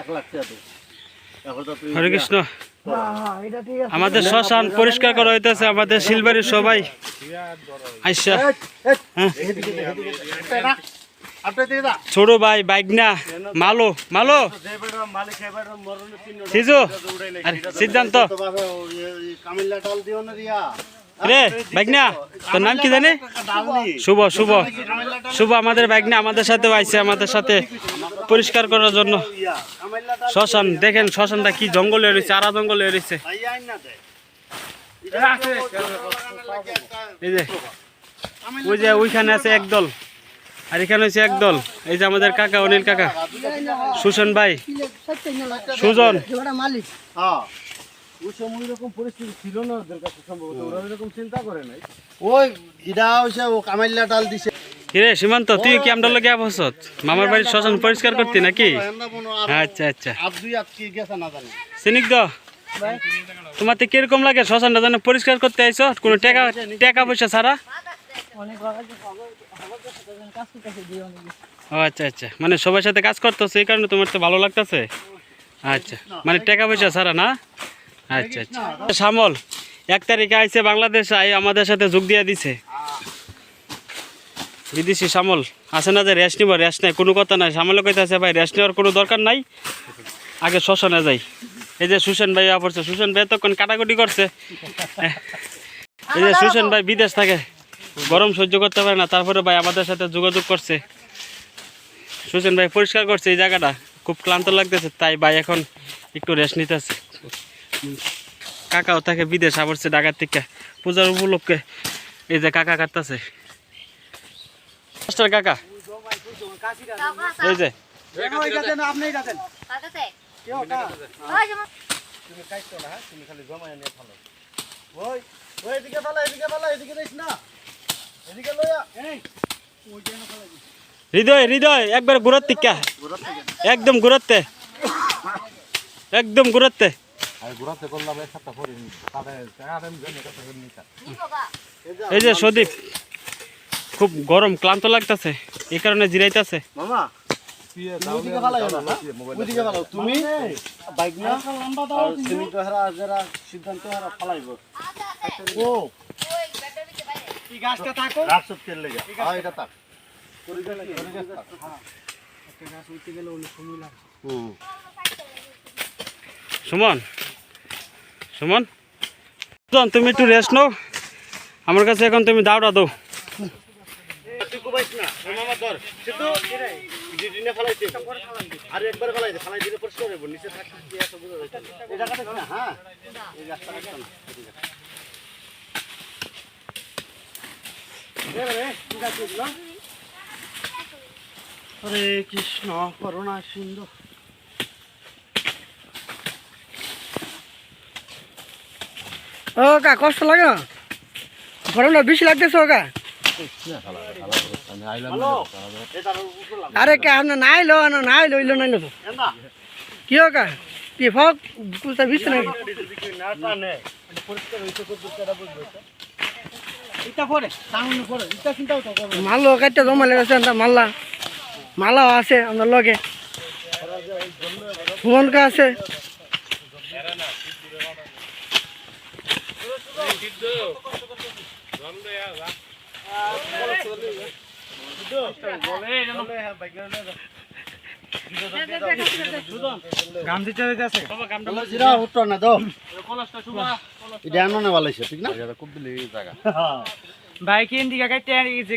এক লাখ টাকা হরে কৃষ্ণ। হ্যাঁ আমাদের শ্মশান পরিষ্কার করা হইতেছে আমাদের শিলবাড়ির সবাই। আইসা। হ্যাঁ। ছোট ভাই বাইকনা মালো মালো। সিজু সিদ্ধান্ত। কামিল্লা ডাল দিও না দিয়া। রে বাইকনা তোর নাম কি জানি? শুভ শুভ। শুভ আমাদের বাইকনা আমাদের সাথে আইছে, আমাদের সাথে পরিষ্কার করার জন্য। শ্মশান, দেখেন শ্মশানটা কি জঙ্গলে রয়েছে, আরা জঙ্গলে রয়েছে। এই যে, ওই যে ওইখানে আছে একদল আর এখানে হচ্ছে একদল এই যে আমাদের কাকা, অনিল কাকা। সুশন ভাই। সুজন। হ্যাঁ। ওই সময় এরকম পরিস্থিতি ছিল না ওদের কাছে সম্ভবত ওরা এরকম চিন্তা করে নাই। ওই ইডা হইছে ও কামাইল্লা ডাল দিছে। কিরে সীমান্ত তুই কি আমরা লোকে আবসত মামার বাড়ির শ্মশান পরিষ্কার করতি নাকি? মনো আচ্ছা আচ্ছা। আপ দুই আপ কি গেছে না জানি। সিনিক দ তোমার তো কীরকম লাগে শ্মশানটা যেন পরিষ্কার করতে আইছো? কোনো টাকা টাকা পয়সা ছাড়া? ও আচ্ছা আচ্ছা। মানে সবার সাথে কাজ করতেছে এই কারণে তোমার তো ভালো লাগতেছে? আচ্ছা। মানে টাকা পয়সা ছাড়া না? আচ্ছা আচ্ছা। শ্যামল এক তারিখে আইছে বাংলাদেশ আই আমাদের সাথে যোগ দিয়ে দিছে। বিদেশি শ্যামল আছে না যে রেস্ট নিব রেস্ট নাই কোনো কথা নাই। শ্যামলে কইতাছে ভাই রেস্ট নেওয়ার কোনো দরকার নাই। আগে শ্মশানে যাই। এই যে সুশান ভাই পড়ছে। সুশান ভাই তখন কাটাকুটি করছে। এই যে সুশান ভাই বিদেশ থাকে গরম সহ্য করতে পারে না তারপরে ভাই আমাদের সাথে যোগাযোগ করছে। সুশান ভাই পরিষ্কার করছে এই জায়গাটা। খুব ক্লান্ত লাগতেছে তাই ভাই এখন একটু রেস্ট নিতেছে। কাকাও থাকে বিদেশ আবরছে ঢাকার থেকে। পূজার উপলক্ষে এই যে কাকা কাটতেছে। কাকা, এই যে। হৃদয় হৃদয়, একবার ঘুরার একদম ঘুরাতে একদম ঘুরাতে এই যে সদীপ খুব গরম ক্লান্ত লাগতেছে। এই কারণে জিরাইতেছে। মামা তুমি হ্যাঁ? বাইক না সিদ্ধান্ত হারা ফেলাইবো ও। ওই ব্যাটারিতে বাইরে। কি গাছটা থাকো গাছ সব লেগে? হ্যাঁ এটা থাক। করে গেলে করে গেলে। হুম। সুমন সুমন তুমি একটু রেস্ট নাও। আমার কাছে এখন তুমি দাওটা দাও। তুই কোবাইস না মামা ধর সিদ্ধু দিনে ফেলাইতে আর একবার ফেলাই দে ফেলাই দিলে পরিষ্কার হইব নিচে থাকতে কি এত বুঝা যাচ্ছে না। এই জায়গাটা না হ্যাঁ এই গাছটা রাখতাম না এদিকে। দে রে, ঠিক আছে এগুলো। হরে কৃষ্ণ করুণা সিন্ধু ও কা, কষ্ট লাগে না? গরমটা বেশি লাগতেছে ও কা। লাগ আরে কা আপনি নাই লো না নাই লইলো নাই লো এন্দা কি ও কা? কি ফক কুলতা নাকি? না টানে পরিষ্কার হইছে কত দূর বুঝবে এটা পরে সামনে পরে এটা চিন্তাও তো করবে মাল কাটতে জমা লেগেছে আমরা মাল্লা মালাও আছে আপনার লগে ভুবনকা আছে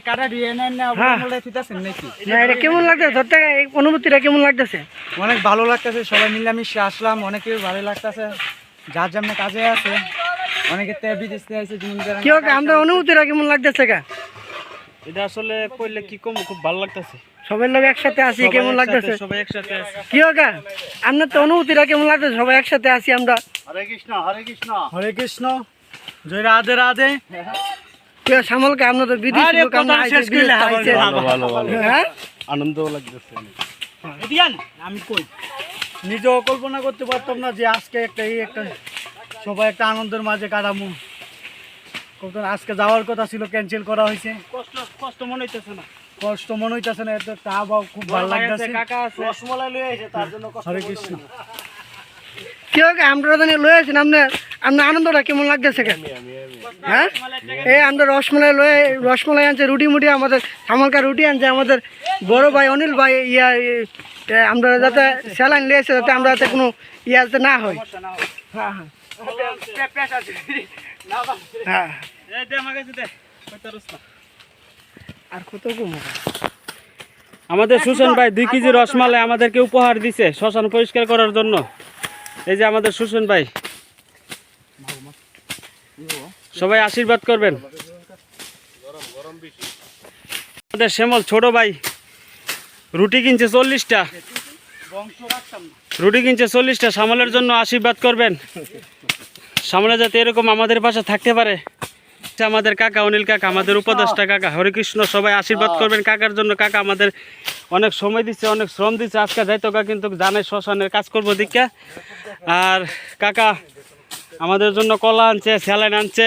কাটা দিয়ে নাকি কেমন লাগতেছে ধরতে অনুভূতিটা কেমন লাগতেছে অনেক ভালো লাগতেছে, সবাই মিলামিশে আসলাম অনেকে ভালো লাগতেছে, যার যেমন কাজে আছে। অনেকে তে বিদেশ থেকে আছে যিনি কি হোক আমরা অনুভূতিটা কেমন লাগতেছে কা এটা আসলে কইলে কি কম খুব ভালো লাগতেছে। সবাই লোক একসাথে আছি কেমন লাগতেছে? সবাই একসাথে আছে কি হোক আপনার তো অনুভূতিটা কেমন লাগতেছে? সবাই একসাথে আছি আমরা। হরে কৃষ্ণ হরে কৃষ্ণ। হরে কৃষ্ণ জয় রাধে রাধে। কেউ সামলকে আপনার তো বিদেশি লোক আমরা আইছে। ভালো ভালো ভালো। হ্যাঁ? আনন্দ লাগতেছে। এদিয়ান আমি কই? নিজেও কল্পনা করতে পারতাম না যে আজকে একটা এই একটা সবাই একটা আনন্দের মাঝে কাটামু। কত আজকে যাওয়ার কথা ছিল ক্যান্সেল করা হয়েছে। কষ্ট কষ্ট মনে হইতেছে না। কষ্ট মনে হইতাছে না এত আবহাওয়া খুব ভালো লাগতেছে। কাকা আছে। রসমলাই লয়ে এসে তার জন্য কষ্ট হরে কৃষ্ণ। হবে না। কি হোক আমরা জানি লয়ে আছেন আপনার আপনার আনন্দটা কেমন লাগতেছে কেন? হ্যাঁ? এই আমরা রসমলাই লয়ে রসমলাই আনছে রুটি মুটি আমাদের রুটি আনছে আমাদের বড় ভাই অনিল ভাই ইয়া আমরা যাতে স্যালাইন লিয়েছে যাতে আমরা যাতে কোনো ইয়া যাতে না হয়। হ্যাঁ হ্যাঁ। আর কত আমাদের সুশান ভাই দুই কেজি রসমালাই আমাদেরকে উপহার দিছে শ্মশান পরিষ্কার করার জন্য। এই যে আমাদের সুশান ভাই। সবাই আশীর্বাদ করবেন। আমাদের শ্যামল ছোট ভাই রুটি কিনছে চল্লিশটা। রুটি কিনছে চল্লিশটা সামলের জন্য আশীর্বাদ করবেন। সামলে যাতে এরকম আমাদের পাশে থাকতে পারে। আমাদের কাকা অনিল কাকা আমাদের উপদেষ্টা কাকা। হরিকৃষ্ণ সবাই আশীর্বাদ করবেন কাকার জন্য। কাকা আমাদের অনেক সময় দিচ্ছে অনেক শ্রম দিচ্ছে। আজকে যাইতো কা কিন্তু জানে শ্মশানের কাজ করব দীক্ষা আর কাকা আমাদের জন্য কলা আনছে স্যালাইন আনছে।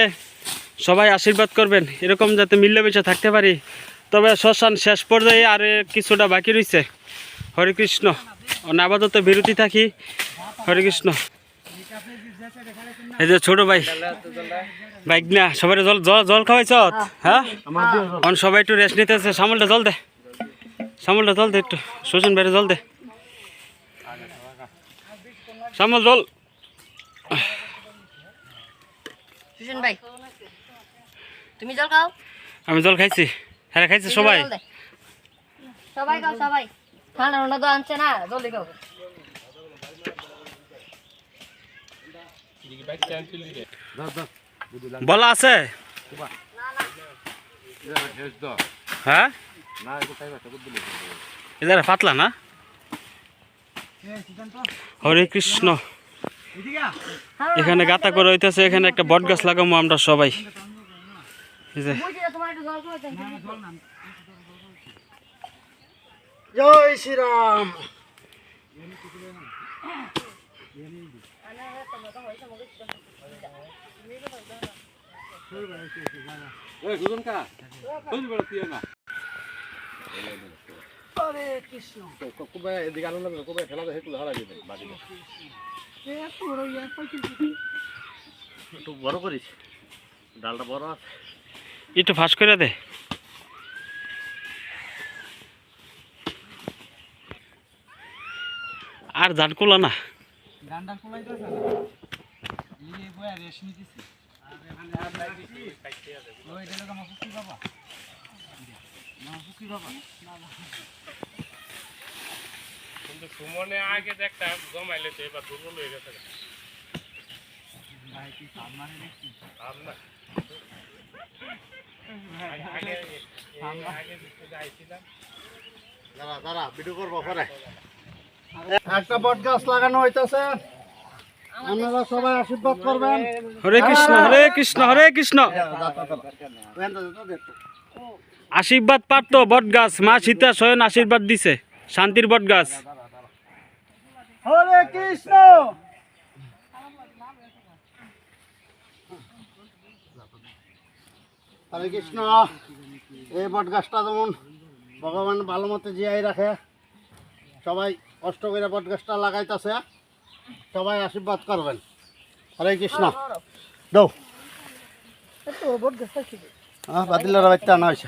সবাই আশীর্বাদ করবেন। এরকম যাতে মিলেমিশে থাকতে পারি। তবে শ্মশান শেষ পর্যায়ে আর কিছুটা বাকি রয়েছে হরিকৃষ্ণ অন্য আপাতত বিরতি থাকি। হরিকৃষ্ণ। এই যে ছোট ভাই। বাইক না সবাই জল জল জল খাওয়াইছ হ্যাঁ? সবাই একটু রেস্ট নিতেছে সামলটা জল দে। সামলটা জল দে একটু। শোষণ বাইরে জল দে। সামল জল। ভাই তুমি জল খাও? আমি জল খাইছি। হ্যাঁ খাইছে সবাই। সবাই খাও সবাই। ঠান্ডা ঠান্ডা তো আনছে না জলদি খাও। বলা আছে? হ্যাঁ? পাতলা না? হরে কৃষ্ণ। এখানে গাতা করে হইতেছে, এখানে একটা বট গাছ লাগাবো আমরা সবাই। জয় শ্রীরাম। একটু বড় করিস। ডালটা বড় আছে। একটু ফাঁস করে দে। আর জান কুলা না। ডান্ডা খোলাইতেছে না? এই বয়া রেশ নিতেছে। ওই এটা আমার ফুকি বাবা। আমার ফুকি বাবা সুমনে আগে দেখতাম জমাইলে তো এবার দুর্বল হয়ে গেছে। ভাই কি সামনে দেখছি আমরা আগে আগে দেখতে যাইছিলাম দাঁড়া দাঁড়া ভিডিও করব পরে। একটা বট গাছ লাগানো হইতাছে। আপনারা সবাই আশীর্বাদ করবেন। হরে কৃষ্ণ হরে কৃষ্ণ হরে কৃষ্ণ। আশীর্বাদ পারত বট গাছ মা সীতা স্বয়ং আশীর্বাদ দিছে। শান্তির বট গাছ। হরে কৃষ্ণ! হরে কৃষ্ণ। এই বট গাছটা যেমন ভগবান ভালো মতো জিয়াই রাখে সবাই কষ্ট করে বট গাছটা লাগাইতেছে। সবাই আশীর্বাদ করবেন। হরে কৃষ্ণ। দৌ তো হ্যাঁ বাতিলের বাচ্চা আনা হয়েছে।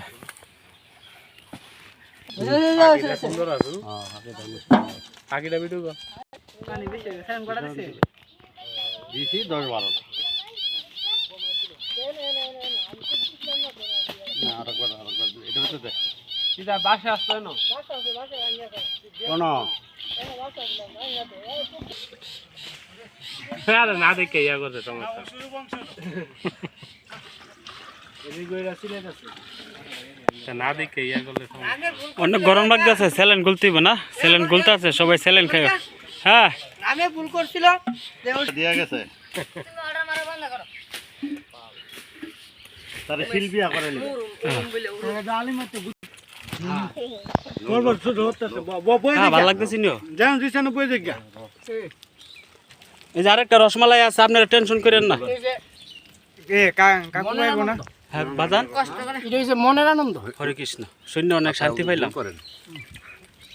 আগেটা ভিডিও কর দিছি দশ বারোটা না, আরেকবার, আরেকবার, এটার ভিতরে দে। বাসা আসতো না? কোনো আরে না দেখে ইয়া করছে সমস্যা। না দেখে ইয়া করলে অনেক গরম লাগতেছে স্যালেন গুলতিব না? স্যালেন গুলতে আছে সবাই স্যালেন খাই হ্যাঁ। আমি ভুল করছিল দিয়া গেছে। তুমি অর্ডার মারা বন্ধ করো তারে শিল্পিয়া করে নিবে ছোট হতেছে বই হ্যাঁ ভালো লাগতেছে নিও। যেন দিছে বই দেখা এই যে আরেকটা রসমালাই আছে আপনারা টেনশন করেন না। এ কাকু আইবো না? হ্যাঁ বাজান? কষ্ট করে। এটা হচ্ছে মনের আনন্দ। হরে কৃষ্ণ শূন্য অনেক শান্তি পাইলাম।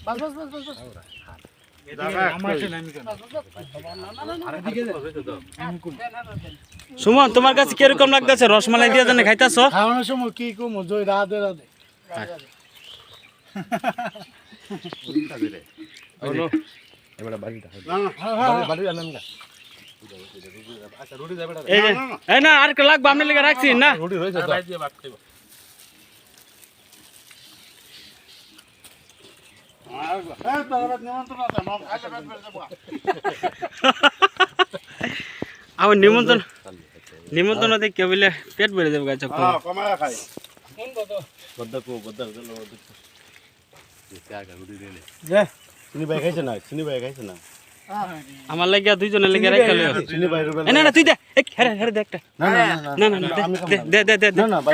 বাস বাস বাস বাস বাস। সুমন তোমার কাছে কীরকম লাগতেছে? রসমালাই দিয়ে জানে খাইতাছ? খাওয়ানোর সময় কি কমো? জয় রাধে রাধে। এই যে এই না আর লাগবে আপনার লেগে রাখছি না ভাই দিয়ে আমার নিমন্ত্রণ নিমন্ত্রণ দেখে বলে পেট বেড়ে যাবে গাছ খাই চিনি ভাই খাইছে না? চিনি ভাই খাইছে না? আমার লাগে দুইজনের লেগে রেখে লইও। চিনি ভাই রুবেল এই না না তুই দে। এই হেরে হেরে দে একটা। না না না না না না দে, দে দে দে দে। না না ভাই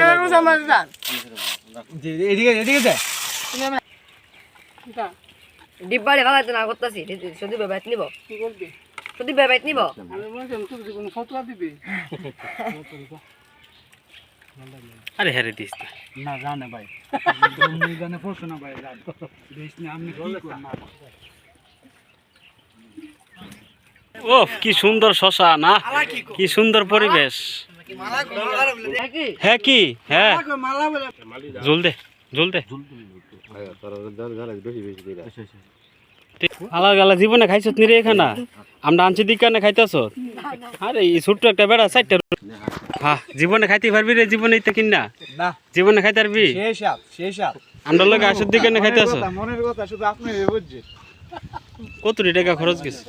এদিকে এদিকে দে। ডিব্বাড়ি ভালাইতে না করতেছি শুধু বেবাইত নিব। কি করবি? নিব। আমি বলছিলাম তুই কোনো ফটোয়া দিবি? আরে হেরে দিস না। না জানে ভাই। জানে পড়ছো না ভাই জানে। দেশ নিয়ে আপনি ও কি সুন্দর শশা না? কি সুন্দর পরিবেশ। হ্যাঁ কি? হ্যাঁ। মালা বলে জল দে জল দে বেশি বেশি দিলা আলাদা জীবনে খাইছত নি রে এখানা? আমরা আনছি দিকানে খাইতেছ আরে এই ছোট্ট একটা বেড়া চারটা হ্যাঁ জীবনে খাইতে পারবি রে জীবনে তো কিনা? না। জীবনে খাইতে পারবি? আমরা লোক আসর শুধু আপনি বুঝছে কত টাকা খরচ গেছে?